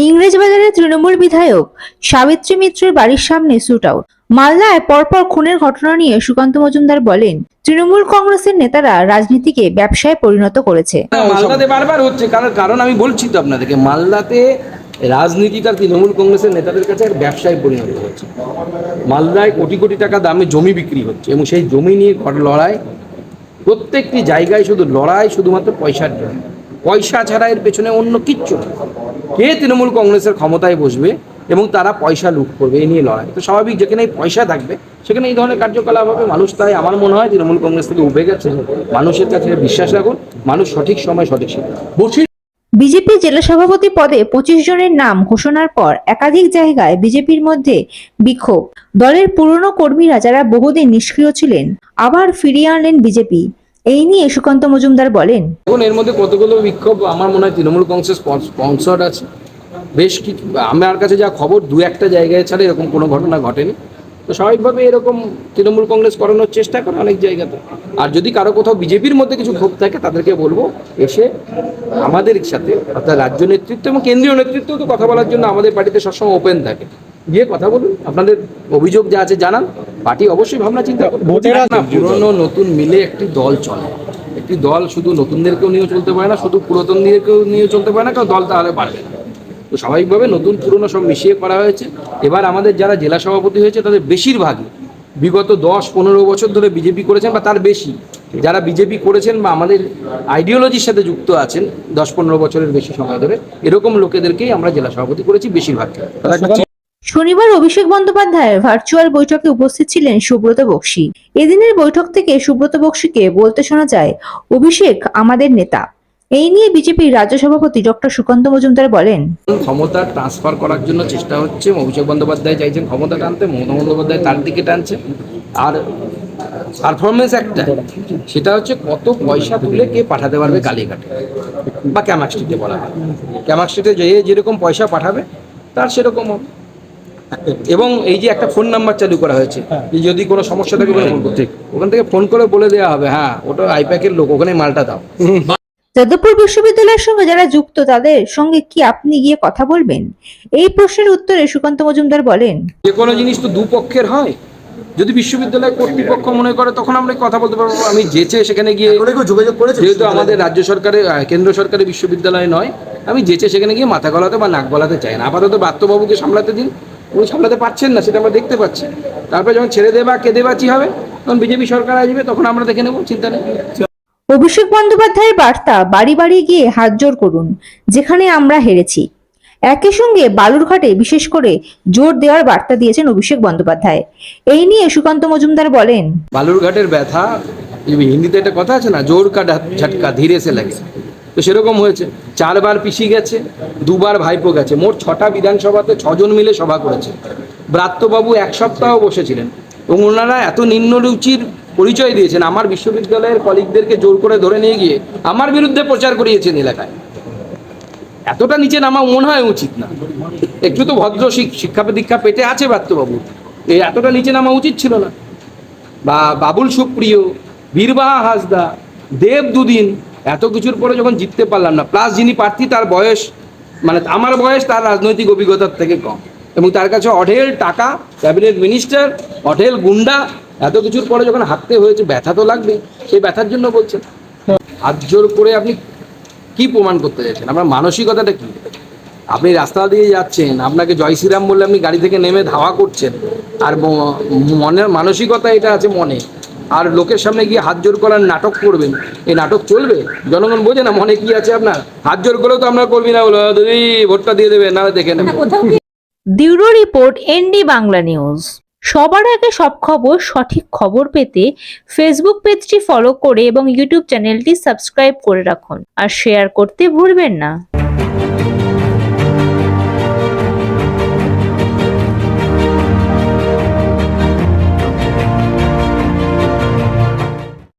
ইংরেজবাজারের তৃণমূল বিধায়ক সাবিত্রী মিত্রের বাড়ির সামনে শুট আউট মালদায় পরপর খুনের ঘটনা নিয়ে সুকান্ত মজুমদার বলেন, তৃণমূল কংগ্রেসের নেতারা রাজনীতিকে ব্যবসায় পরিণত করেছে। মালদাতে বারবার হচ্ছে, কারণ আমি বলছি তো আপনাদেরকে, মালদাতে রাজনীতিটা তৃণমূল কংগ্রেসের নেতাদের কাছে এক ব্যবসায় পরিণত হচ্ছে। মালদায় কোটি কোটি টাকা দামে জমি বিক্রি হচ্ছে এবং সেই জমি নিয়ে ঘট- লড়াই, প্রত্যেকটি জায়গায় শুধু লড়াই শুধুমাত্র পয়সার জন্য। পয়সা ছাড়া এর পেছনে অন্য কিচ্ছু। কে তৃণমূল কংগ্রেসের ক্ষমতায় বসবে এবং তারা পয়সা লুট করবে এই নিয়ে লড়াই। তো স্বাভাবিক যেখানে পয়সা থাকবে সেখানে এই ধরনের কার্যকলাপ হবে। মানুষ তাই আমার মনে হয় তৃণমূল কংগ্রেস থেকে উঠে গেছে। মানুষের কাছে বিশ্বাস রাখুন মানুষ সঠিক সময় সঠিক সিদ্ধান্ত বিজেপি জেলা সভাপতি পদে পঁচিশ জনের নাম ঘোষণার পর একাধিক জায়গায় বিজেপির মধ্যে বিক্ষোভ। দলের পুরনো কর্মীরা যারা বহুদিন নিষ্ক্রিয় ছিলেন আবার ফিরিয়ে আনলেন বিজেপি। এই নিয়ে সুকান্ত মজুমদার বলেন এখন এর মধ্যে কতগুলো বিক্ষোভ আমার মনে হয় তৃণমূল কংগ্রেস স্পন্সর আছে। বেশ কিছু আমার কাছে যা খবর, দু একটা জায়গায় ছাড়া এরকম কোনো ঘটনা ঘটেনি। তো স্বাভাবিকভাবে এরকম তৃণমূল কংগ্রেস করানোর চেষ্টা করে অনেক জায়গাতে। আর যদি কারও কোথাও বিজেপির মধ্যে কিছু ক্ষোভ থাকে, তাদেরকে বলব, এসে আমাদের সাথে অর্থাৎ রাজ্য নেতৃত্ব এবং কেন্দ্রীয় নেতৃত্ব তো কথা বলার জন্য আমাদের পার্টিতে সবসময় ওপেন থাকে। গিয়ে কথা বলুন আপনাদের অভিযোগ যা আছে জানান। পার্টি অবশ্যই ভাবনা চিন্তা করবে পুরনো নতুন মিলে একটি দল চলে। একটি দল শুধু নতুনদেরকেও নিয়ে চলতে পারে না শুধু পুরাতনদেরকেও নিয়ে চলতে পারে না কারণ দল তাহলে পারবে না। তো স্বাভাবিকভাবে নতুন পুরনো সব মিশিয়ে করা হয়েছে। এবার আমাদের যারা জেলা সভাপতি হয়েছে তাদের বেশিরভাগই বিগত দশ পনেরো বছর ধরে বিজেপি করেছেন বা তার বেশি। যারা বিজেপি করেছেন বা আমাদের আইডিওলজির সাথে যুক্ত আছেন দশ পনেরো বছরের বেশি সময় ধরে এরকম লোকেদেরকেই আমরা জেলা সভাপতি করেছি বেশিরভাগ। শনিবার অভিষেক বন্দ্যোপাধ্যায়ের ভার্চুয়াল বৈঠকে উপস্থিত ছিলেন সুব্রত বক্সী। এদিনের বৈঠক থেকে সুব্রত বক্সীকে বলতে শোনা যায়, অভিষেক আমাদের নেতা। এই নিয়ে বিজেপির রাজ্য সভাপতি ডক্টর সুকান্ত মজুমদার বলেন, ক্ষমতা ট্রান্সফার করার জন্য চেষ্টা হচ্ছে। অভিষেক বন্দ্যোপাধ্যায় চাইছেন ক্ষমতা টানতে, মমতা বন্দ্যোপাধ্যায় তার দিকে টানছে। আর পারফরমেন্স একটা, সেটা হচ্ছে কত পয়সা তুলে কে পাঠাতে পারবে কালীঘাটে বা ক্যামাক স্ট্রিটে বলা হয়। ক্যামাক স্ট্রিটে যে যেরকম পয়সা পাঠাবে, তার সেরকম হবে। এবং এই যে একটা ফোন নাম্বার চালু করা হয়েছে যদি কোনো সমস্যা থাকে ওখানে ফোন করতে ওখান থেকে ফোন করে বলে দেওয়া হবে হ্যাঁ ওটা আইপ্যাকের লোক ওখানে মালটা দাও। যাদবপুর বিশ্ববিদ্যালয়ের সঙ্গে যারা যুক্ত তাদের সঙ্গে কি আপনি গিয়ে কথা বলবেন? এই প্রশ্নের উত্তরে সুকান্ত মজুমদার বলেন যে কোনো জিনিস তো দুপক্ষের হয়। যদি বিশ্ববিদ্যালয় কর্তৃপক্ষ মনে করে তখন আমরা কথা বলতে পারব। আমি যেচে সেখানে গিয়ে যোগাযোগ করেছি যেহেতু আমাদের রাজ্য সরকারের আহ, কেন্দ্র সরকারের বিশ্ববিদ্যালয় নয় আমি যেচে সেখানে গিয়ে মাথা গলাতে বা নাক গলাতে চাই না। আপাতত বাত্যবাবুকে সামলাতে দিন। উনি সামলাতে পারছেন না সেটা আমরা দেখতে পাচ্ছি। তারপরে যখন ছেড়ে দেবা কেঁদে বাঁচি হবে? তখন বিজেপি সরকার আসবে তখন আমরা দেখে নেব চিন্তা নেই। অভিষেক বন্দ্যোপাধ্যায়ের বার্তা বাড়ি বাড়ি গিয়ে হাত জোর করুন যেখানে আমরা হেরেছি। একই সঙ্গে বালুরঘাটে বিশেষ করে জোর দেওয়ার বার্তা দিয়েছেন অভিষেক বন্দ্যোপাধ্যায়। এই নিয়ে সুকান্ত মজুমদার বলেন বালুরঘাটের ব্যথা হিন্দিতে একটা কথা আছে না জোর কা ঢা- ঝটকা ধীরে সে লাগে তো সেরকম হয়েছে। চারবার পিসি গেছে, দুবার ভাইপো গেছে। মোট ছটা বিধানসভাতে ছজন মিলে সভা করেছে। ব্রাত্যবাবু এক সপ্তাহ বসেছিলেন এবং ওনারা এত নিম্ন রুচির পরিচয় দিয়েছেন। আমার বিশ্ববিদ্যালয়ের কলিগদেরকে জোর করে ধরে নিয়ে গিয়ে আমার বিরুদ্ধে প্রচার করিয়েছেন এলাকায়। এতটা নিচে নামা মনে হয় উচিত না। একটু তো ভদ্র শিক- শিক্ষা দীক্ষা পেটে আছে ব্রাত্যবাবু। এই এতটা নিচে নামা উচিত ছিল না। বা বাবুল সুপ্রিয়, বীরবাহা হাসদা, দেব দুদিন এত কিছুর পরে যখন জিততে পারলাম না প্লাস যিনি প্রার্থী, তার বয়স মানে আমার বয়স, তার রাজনৈতিক অভিজ্ঞতার থেকে কম। এবং তার কাছে অঢেল টাকা ক্যাবিনেট মিনিস্টার অঢেল গুন্ডা, এত কিছুর পরে যখন হাঁটতে হয়েছে, ব্যথা তো লাগবে সেই ব্যথার জন্য বলছেন হাত জোর করে আপনি কি প্রমাণ করতে চাইছেন আপনার মানসিকতাটা কি? আপনি রাস্তা দিয়ে যাচ্ছেন, আপনাকে জয় শ্রীরাম বললে আপনি গাড়ি থেকে নেমে ধাওয়া করছেন, আর মনের মানসিকতা এটা আছে মনে। আর লোকের সামনে গিয়ে হাত জোর করার নাটক করবেন। এই নাটক চলবে? জনগণ বোঝে না মনে কি আছে আপনার? হাত জোর করেও তো আমরা করবি না বলো। দিদি ভোটটা দিয়ে দেবে না দেখে নেবে। Bureau report ND Bangla news. সবার আগে সব খবর সঠিক খবর পেতে ফেসবুক পেজটি ফলো করে এবং ইউটিউব চ্যানেলটি সাবস্ক্রাইব করে রাখুন। আর শেয়ার করতে ভুলবেন না।